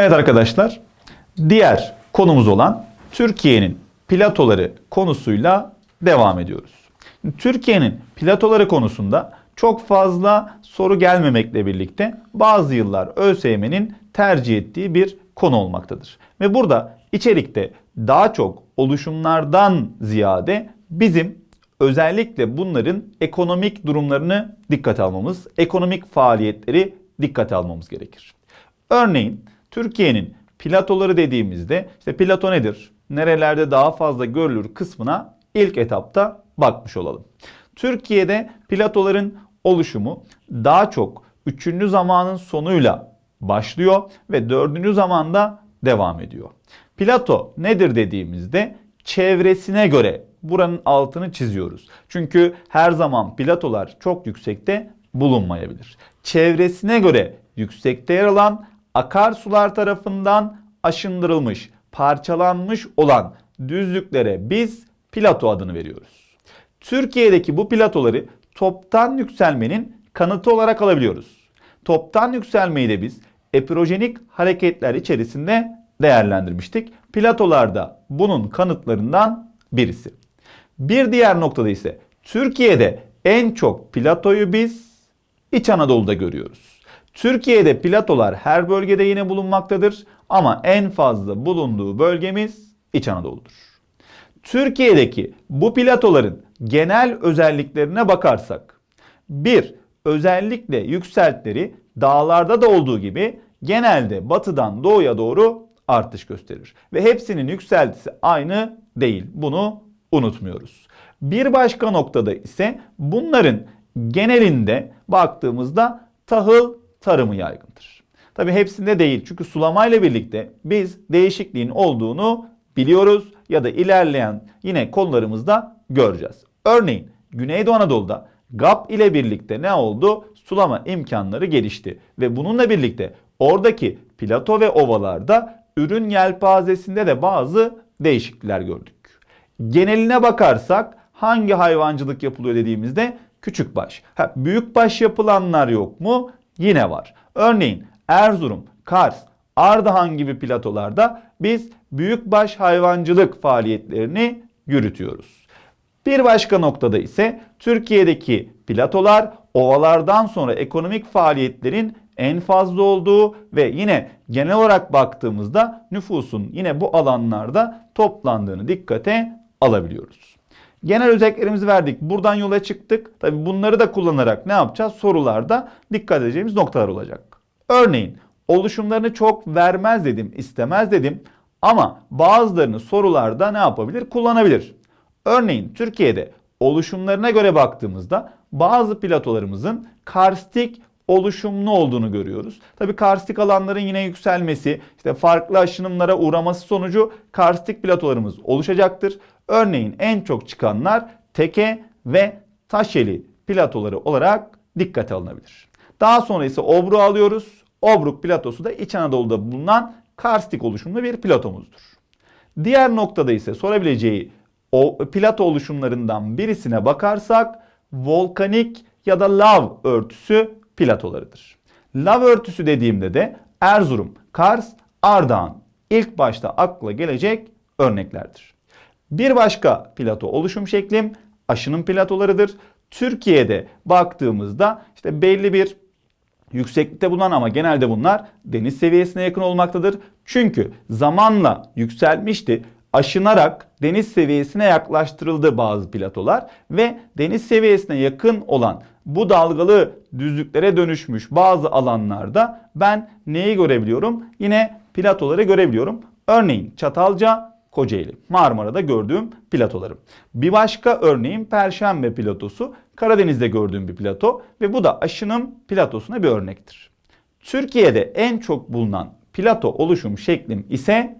Evet arkadaşlar, diğer konumuz olan Türkiye'nin platoları konusuyla devam ediyoruz. Türkiye'nin platoları konusunda çok fazla soru gelmemekle birlikte bazı yıllar ÖSYM'nin tercih ettiği bir konu olmaktadır. Ve burada içerikte daha çok oluşumlardan ziyade bizim özellikle bunların ekonomik durumlarını dikkate almamız, ekonomik faaliyetleri dikkate almamız gerekir. Örneğin Türkiye'nin platoları dediğimizde işte plato nedir? Nerelerde daha fazla görülür kısmına ilk etapta bakmış olalım. Türkiye'de platoların oluşumu daha çok 3. zamanın sonuyla başlıyor ve 4. zamanda devam ediyor. Plato nedir dediğimizde çevresine göre buranın altını çiziyoruz. Çünkü her zaman platolar çok yüksekte bulunmayabilir. Çevresine göre yüksekte yer alan akarsular tarafından aşındırılmış, parçalanmış olan düzlüklere biz plato adını veriyoruz. Türkiye'deki bu platoları toptan yükselmenin kanıtı olarak alabiliyoruz. Toptan yükselmeyi de biz epirojenik hareketler içerisinde değerlendirmiştik. Platolarda bunun kanıtlarından birisi. Bir diğer noktada ise Türkiye'de en çok platoyu biz İç Anadolu'da görüyoruz. Türkiye'de platolar her bölgede yine bulunmaktadır ama en fazla bulunduğu bölgemiz İç Anadolu'dur. Türkiye'deki bu platoların genel özelliklerine bakarsak, bir, özellikle yükseltleri dağlarda da olduğu gibi genelde batıdan doğuya doğru artış gösterir. Ve hepsinin yükseltisi aynı değil. Bunu unutmuyoruz. Bir başka noktada ise bunların genelinde baktığımızda tahıl tarımı yaygındır. Tabi hepsinde değil çünkü sulamayla birlikte biz değişikliğin olduğunu biliyoruz ya da ilerleyen yine konularımızda göreceğiz. Örneğin Güneydoğu Anadolu'da GAP ile birlikte ne oldu? Sulama imkanları gelişti ve bununla birlikte oradaki plato ve ovalarda ürün yelpazesinde de bazı değişiklikler gördük. Geneline bakarsak hangi hayvancılık yapılıyor dediğimizde küçükbaş. Ha, büyükbaş yapılanlar yok mu? Yine var. Örneğin Erzurum, Kars, Ardahan gibi platolarda biz büyükbaş hayvancılık faaliyetlerini yürütüyoruz. Bir başka noktada ise Türkiye'deki platolar ovalardan sonra ekonomik faaliyetlerin en fazla olduğu ve yine genel olarak baktığımızda nüfusun yine bu alanlarda toplandığını dikkate alabiliyoruz. Genel özelliklerimizi verdik. Buradan yola çıktık. Tabi bunları da kullanarak ne yapacağız? Sorularda dikkat edeceğimiz noktalar olacak. Örneğin oluşumlarını çok vermez dedim, istemez dedim. Ama bazılarını sorularda ne yapabilir? Kullanabilir. Örneğin Türkiye'de oluşumlarına göre baktığımızda bazı platolarımızın karstik oluşumlu olduğunu görüyoruz. Tabii karstik alanların yine yükselmesi, işte farklı aşınımlara uğraması sonucu karstik platolarımız oluşacaktır. Örneğin en çok çıkanlar teke ve taşeli platoları olarak dikkate alınabilir. Daha sonra ise obru alıyoruz. Obruk platosu da İç Anadolu'da bulunan karstik oluşumlu bir platomuzdur. Diğer noktada ise sorabileceği o plato oluşumlarından birisine bakarsak volkanik ya da lav örtüsü platolarıdır. Lav örtüsü dediğimde de Erzurum, Kars, Ardahan ilk başta akla gelecek örneklerdir. Bir başka plato oluşum şeklim aşının platolarıdır. Türkiye'de baktığımızda işte belli bir yükseklikte bulunan ama genelde bunlar deniz seviyesine yakın olmaktadır. Çünkü zamanla yükselmişti aşınarak deniz seviyesine yaklaştırıldı bazı platolar ve deniz seviyesine yakın olan bu dalgalı düzlüklere dönüşmüş bazı alanlarda ben neyi görebiliyorum? Yine platoları görebiliyorum. Örneğin Çatalca, Kocaeli, Marmara'da gördüğüm platolarım. Bir başka örneğin Perşembe platosu, Karadeniz'de gördüğüm bir plato ve bu da aşınım platosuna bir örnektir. Türkiye'de en çok bulunan plato oluşum şeklim ise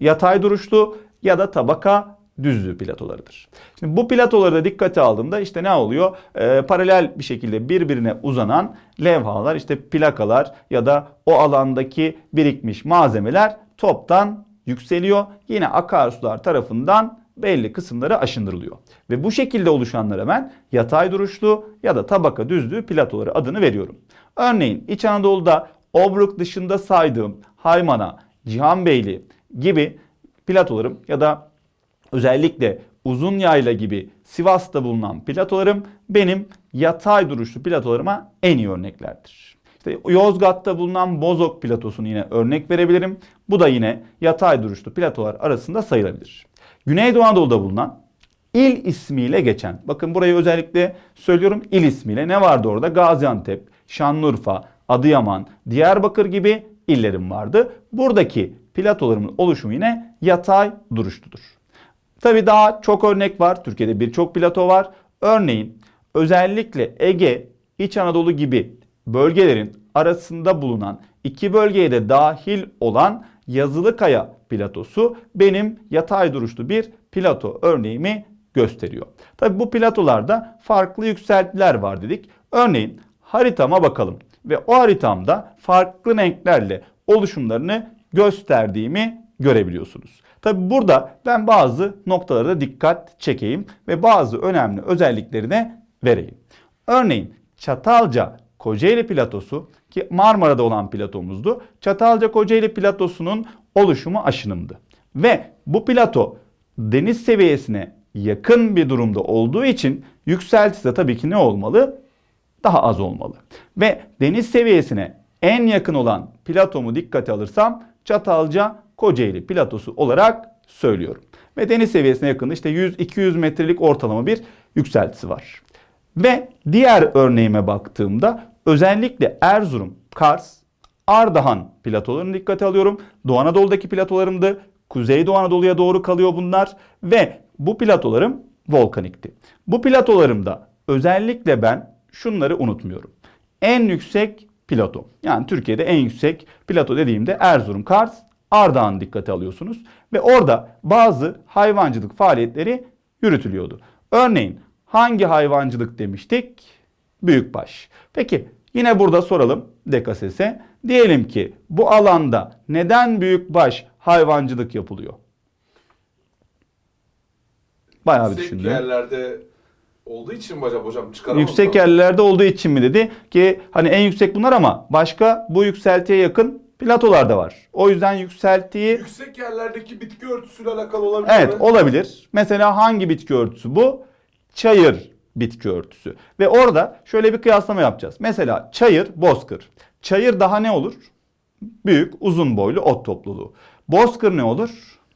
yatay duruşlu ya da tabaka düzlüğü platolarıdır. Şimdi bu platoları da dikkate aldığımda işte ne oluyor? Ee, paralel bir şekilde birbirine uzanan levhalar, işte plakalar ya da o alandaki birikmiş malzemeler toptan yükseliyor. Yine akarsular tarafından belli kısımları aşındırılıyor. Ve bu şekilde oluşanlara ben yatay duruşlu ya da tabaka düzlüğü platoları adını veriyorum. Örneğin İç Anadolu'da Obruk dışında saydığım Haymana, Cihanbeyli gibi platolarım ya da özellikle uzun yayla gibi Sivas'ta bulunan platolarım benim yatay duruşlu platolarıma en iyi örneklerdir. İşte Yozgat'ta bulunan Bozok platosunu yine örnek verebilirim. Bu da yine yatay duruşlu platolar arasında sayılabilir. Güneydoğu Anadolu'da bulunan il ismiyle geçen, bakın burayı özellikle söylüyorum il ismiyle ne vardı orada? Gaziantep, Şanlıurfa, Adıyaman, Diyarbakır gibi illerim vardı. Buradaki platolarımın oluşumu yine yatay duruşludur. Tabi daha çok örnek var. Türkiye'de birçok plato var. Örneğin özellikle Ege, İç Anadolu gibi bölgelerin arasında bulunan iki bölgeye de dahil olan Yazılıkaya platosu benim yatay duruşlu bir plato örneğimi gösteriyor. Tabi bu platolarda farklı yükseltiler var dedik. Örneğin haritama bakalım ve o haritamda farklı renklerle oluşumlarını gösterdiğimi görebiliyorsunuz. Tabi burada ben bazı noktalara da dikkat çekeyim ve bazı önemli özellikleri de vereyim. Örneğin Çatalca Kocaeli platosu ki Marmara'da olan platomuzdu. Çatalca Kocaeli platosunun oluşumu aşınımdı. Ve bu plato deniz seviyesine yakın bir durumda olduğu için yükseltisi de tabii ki ne olmalı? Daha az olmalı. Ve deniz seviyesine en yakın olan platomu dikkate alırsam Çatalca Kocaeli platosu olarak söylüyorum. Ve deniz seviyesine yakın işte 100-200 metrelik ortalama bir yükseltisi var. Ve diğer örneğime baktığımda özellikle Erzurum, Kars, Ardahan platolarını dikkate alıyorum. Doğu Anadolu'daki platolarımdı. Kuzeydoğu Anadolu'ya doğru kalıyor bunlar. Ve bu platolarım volkanikti. Bu platolarımda özellikle ben şunları unutmuyorum. En yüksek plato. Yani Türkiye'de en yüksek plato dediğimde Erzurum, Kars, Ardahan dikkate alıyorsunuz. Ve orada bazı hayvancılık faaliyetleri yürütülüyordu. Örneğin hangi hayvancılık demiştik? Büyükbaş. Peki yine burada soralım DKSS'e. Diyelim ki bu alanda neden büyükbaş hayvancılık yapılıyor? Bayağı bir düşündüm. yerlerde olduğu için mi acaba hocam çıkaramadım. Yüksek yerlerde olduğu için mi dedi ki hani en yüksek bunlar ama başka bu yükseltiye yakın platolar da var. O yüzden yükseltiyi Yüksek yerlerdeki bitki örtüsüyle alakalı olabilir evet mi? olabilir. Mesela hangi bitki örtüsü bu? Çayır bitki örtüsü. Ve orada şöyle bir kıyaslama yapacağız. Mesela çayır, bozkır. Çayır daha ne olur? Büyük, uzun boylu ot topluluğu. Bozkır ne olur?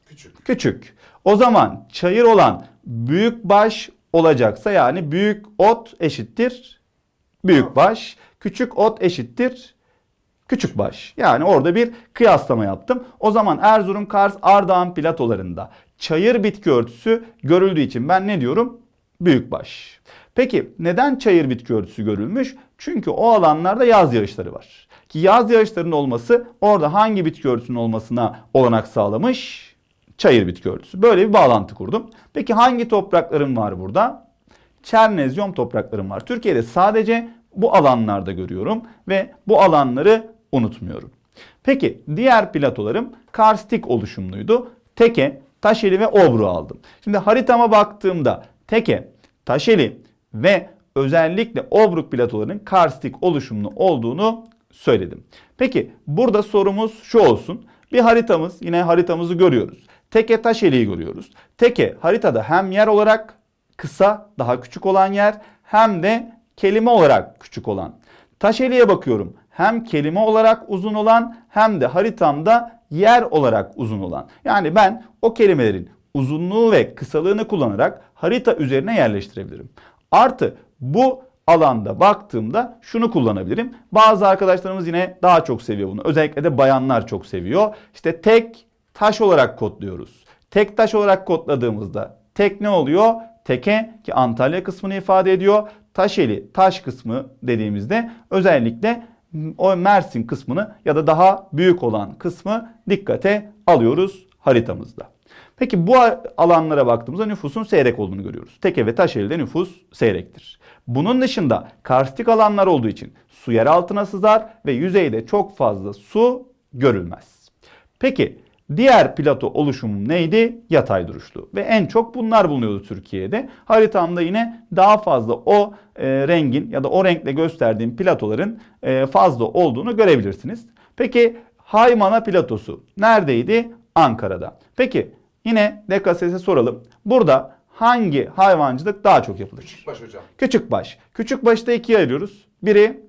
Küçük. Küçük. O zaman çayır olan büyük baş olacaksa yani büyük ot eşittir büyük baş, küçük ot eşittir küçük baş. Yani orada bir kıyaslama yaptım. O zaman Erzurum, Kars, Ardahan platolarında çayır bitki örtüsü görüldüğü için ben ne diyorum? Büyük baş. Peki neden çayır bitki örtüsü görülmüş? Çünkü o alanlarda yaz yağışları var. Ki yaz yağışlarının olması orada hangi bitki örtüsünün olmasına olanak sağlamış? Çayır bitki örtüsü. Böyle bir bağlantı kurdum. Peki hangi topraklarım var burada? Çernezyum topraklarım var. Türkiye'de sadece bu alanlarda görüyorum ve bu alanları unutmuyorum. Peki diğer platolarım karstik oluşumluydu. Teke, Taşeli ve Obru aldım. Şimdi haritama baktığımda Teke, Taşeli ve özellikle Obruk platolarının karstik oluşumlu olduğunu söyledim. Peki burada sorumuz şu olsun. Bir haritamız yine haritamızı görüyoruz. Teke Taşeli'yi görüyoruz. Teke haritada hem yer olarak kısa, daha küçük olan yer hem de kelime olarak küçük olan. Taşeli'ye bakıyorum. Hem kelime olarak uzun olan hem de haritamda yer olarak uzun olan. Yani ben o kelimelerin uzunluğu ve kısalığını kullanarak harita üzerine yerleştirebilirim. Artı bu alanda baktığımda şunu kullanabilirim. Bazı arkadaşlarımız yine daha çok seviyor bunu. Özellikle de bayanlar çok seviyor. İşte tek taş olarak kodluyoruz. Tek taş olarak kodladığımızda tek ne oluyor? Teke ki Antalya kısmını ifade ediyor. Taşeli taş kısmı dediğimizde özellikle o Mersin kısmını ya da daha büyük olan kısmı dikkate alıyoruz haritamızda. Peki bu alanlara baktığımızda nüfusun seyrek olduğunu görüyoruz. Teke ve Taşeli'de nüfus seyrektir. Bunun dışında karstik alanlar olduğu için su yer altına sızar ve yüzeyde çok fazla su görülmez. Peki Diğer plato oluşumum neydi? Yatay duruşlu. Ve en çok bunlar bulunuyordu Türkiye'de. Haritamda yine daha fazla o e, rengin ya da o renkle gösterdiğim platoların e, fazla olduğunu görebilirsiniz. Peki Haymana platosu neredeydi? Ankara'da. Peki yine DKSS'e soralım. Burada hangi hayvancılık daha çok yapılır? Baş hocam. Küçükbaş. Küçükbaşta ikiye ayırıyoruz. Biri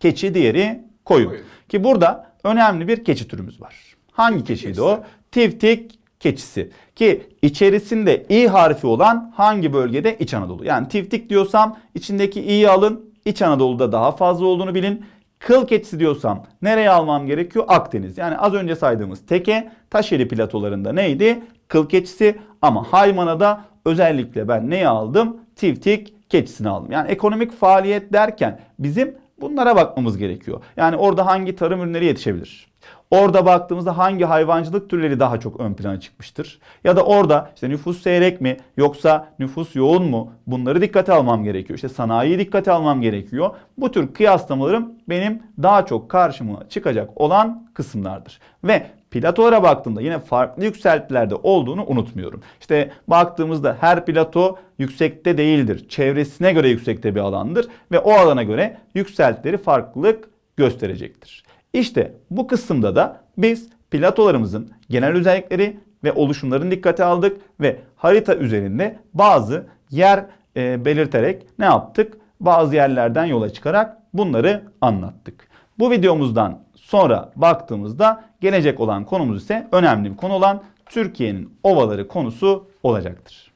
keçi, diğeri koyun. Koyun. Ki burada önemli bir keçi türümüz var. Hangi keçiydi o? Tiftik keçisi. Ki içerisinde i harfi olan hangi bölgede? İç Anadolu. Yani tiftik diyorsam içindeki i'yi alın. İç Anadolu'da daha fazla olduğunu bilin. Kıl keçisi diyorsam nereye almam gerekiyor? Akdeniz. Yani az önce saydığımız teke Taşeli platolarında neydi? Kıl keçisi ama Haymana'da özellikle ben neyi aldım? Tiftik keçisini aldım. Yani ekonomik faaliyet derken bizim bunlara bakmamız gerekiyor. Yani orada hangi tarım ürünleri yetişebilir? Orada baktığımızda hangi hayvancılık türleri daha çok ön plana çıkmıştır? Ya da orada işte nüfus seyrek mi yoksa nüfus yoğun mu? Bunları dikkate almam gerekiyor. İşte sanayiyi dikkate almam gerekiyor. Bu tür kıyaslamalarım benim daha çok karşıma çıkacak olan kısımlardır. Ve platolara baktığımda yine farklı yükseltilerde olduğunu unutmuyorum. İşte baktığımızda her plato yüksekte değildir. Çevresine göre yüksekte bir alandır ve o alana göre yükseltileri farklılık gösterecektir. İşte bu kısımda da biz platolarımızın genel özellikleri ve oluşumlarını dikkate aldık ve harita üzerinde bazı yer e, belirterek ne yaptık? Bazı yerlerden yola çıkarak bunları anlattık. Bu videomuzdan sonra baktığımızda gelecek olan konumuz ise önemli bir konu olan Türkiye'nin ovaları konusu olacaktır.